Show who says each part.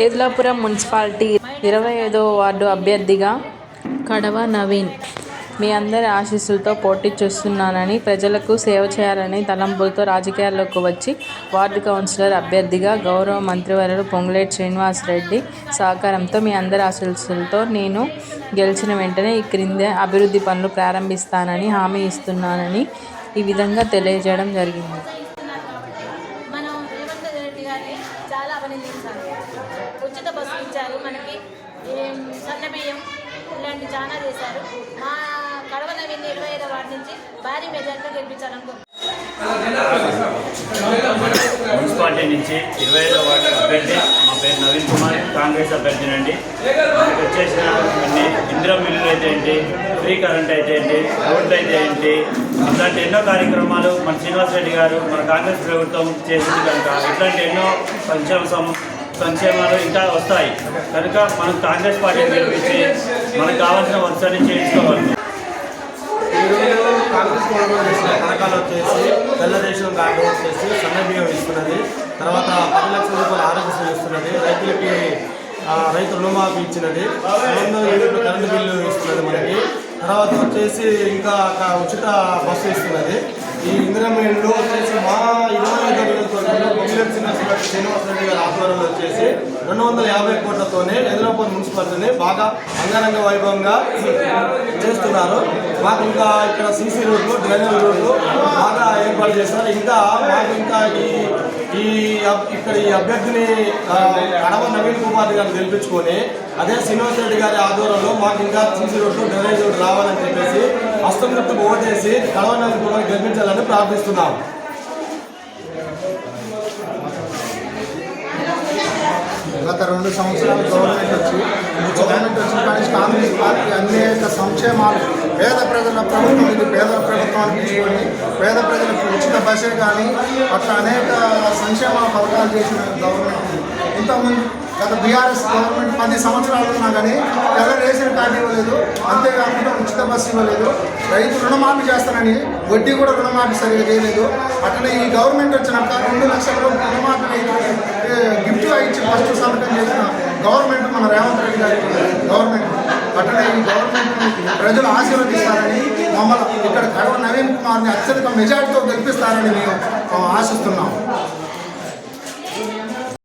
Speaker 1: Edulapuram municipality ఇరవై ఐదో ward అభ్యర్థిగా కడవ నవీన్. మీ అందరి ఆశీస్సులతో పోటీ చేస్తున్నానని ప్రజలకు సేవ చేయాలని తలంపులతో రాజకీయాల్లోకి వచ్చి వార్డు కౌన్సిలర్ అభ్యర్థిగా గౌరవ మంత్రివర్యులు పొంగులేటి శ్రీనివాసరెడ్డి సహకారంతో మీ అందరి ఆశీస్సులతో నేను గెలిచిన వెంటనే ఈ క్రింద అభివృద్ధి పనులు ప్రారంభిస్తానని హామీ ఇస్తున్నానని ఈ విధంగా తెలియజేయడం జరిగింది.
Speaker 2: రేవంత్ చాలా అభినందించాలి ఉచిత బస్సు ఇచ్చారు. మనకి సన్నబియ్యం ఇలాంటి చాలా చేశారు. మా కడవ నవీన్ ఇరవై ఐదో వాటి నుంచి భారీ మెజార్టీతో గెలిపించాలనుకుంటున్నాం.
Speaker 3: మున్సిపాలిటీ నుంచి ఇరవై ఐదో వార్డు అభ్యర్థి. మా పేరు నవీన్ కుమార్. కాంగ్రెస్ అభ్యర్థినండి. మనకు వచ్చేసిన ఇందిరా మిల్లులు అయితే ఏంటి ఫ్రీ కరెంట్ అయితే ఏంటి రోడ్లు అయితే ఏంటి ఇట్లాంటి ఎన్నో కార్యక్రమాలు మన శ్రీనివాస్ రెడ్డి గారు మన కాంగ్రెస్ ప్రభుత్వం చేసింది కనుక ఇట్లాంటి ఎన్నో సంక్షేమ సం సంక్షేమాలు ఇంకా వస్తాయి. కనుక మనం కాంగ్రెస్ పార్టీని గెలిపించి మనకు కావాల్సిన వర్షాన్ని చేయించుకోవాలి.
Speaker 4: ఈరోజు కాంగ్రెస్ గవర్నమెంట్ చేసిన పథకాలు వచ్చేసి తెల్లదేశం కార్డు వచ్చేసి సన్న బియ్యం ఇస్తున్నది. తర్వాత పది లక్షల రూపాయలు ఆరోగ్యశ్రీ ఇస్తున్నది. రైతులకి రైతు రుణమాఫీ ఇచ్చినది. రెండు కరెంటు బిల్లు ఇస్తున్నది మనకి. తర్వాత వచ్చేసి ఇంకా ఉచిత బస్సు ఇస్తున్నది. ఈ ఇందిరమేళ్ళు వచ్చేసి మా ఇరవై ఐదు శ్రీనివాస రెడ్డి గారి ఆధ్వర్యంలో వచ్చేసి రెండు వందల యాభై కోట్లతోనే హైదరాబాద్ మున్సిపాలిటీని బాగా అంగరంగ వైభవంగా చేస్తున్నారు. మాకు ఇంకా ఇక్కడ సీసీ రోడ్లు డ్రైనేజ్ రోడ్లు బాగా చేస్తున్నారు. ఇంకా మాకు ఇంకా ఈ ఈ ఇక్కడ ఈ అభ్యర్థిని ఆ, కడవ నవీన్ కుమార్ గారిని గెలిపించుకొని అదే శ్రీనివాస్ రెడ్డి గారి ఆధ్వర్యంలో మాకు ఇంకా సీసీ రోడ్లు డ్రైనేజ్ రోడ్లు రావాలని చెప్పేసి హస్తం ఓటేసి కడవ నవీన్ కుమార్ గెలిపించాలని ప్రార్థిస్తున్నాం.
Speaker 5: గత రెండు సంవత్సరాలు గవర్నమెంట్ వచ్చి గవర్నమెంట్ వచ్చిన కానీ కాంగ్రెస్ పార్టీ అనేక సంక్షేమాలు పేద ప్రజల ప్రభుత్వం ఇది పేద ప్రభుత్వం తీసుకొని పేద ప్రజలకు ఉచిత బస్సే కానీ అట్లా అనేక సంక్షేమ పథకాలు చేసిన గవర్నమెంట్ ఇంతకుముందు గత బీఆర్ఎస్ గవర్నమెంట్ పది సంవత్సరాలు ఉన్నా కానీ ఎవరు రేషన్ కార్డు ఇవ్వలేదు అంతేకాకుండా ఉచిత బస్సు ఇవ్వలేదు. రైతు రుణమాఫీ చేస్తానని వడ్డీ కూడా రుణమాఫీ సరిగా చేయలేదు. అట్లనే ఈ గవర్నమెంట్ వచ్చినాక రెండు లక్షల రూపాయలు రుణమాఫీ గిఫ్ట్గా ఇచ్చి ఫస్ట్ సంతకం చేసిన గవర్నమెంట్ మన రేవంత్ రెడ్డి గారి గవర్నమెంట్. అట్లనే ఈ గవర్నమెంట్ ప్రజలు ఆశీర్వదిస్తారని మమ్మల్ని ఇక్కడ కడవ నవీన్ కుమార్ని అత్యధిక మెజార్టీతో గెలిపిస్తారని మేము ఆశిస్తున్నాము ఆశిస్తున్నాం.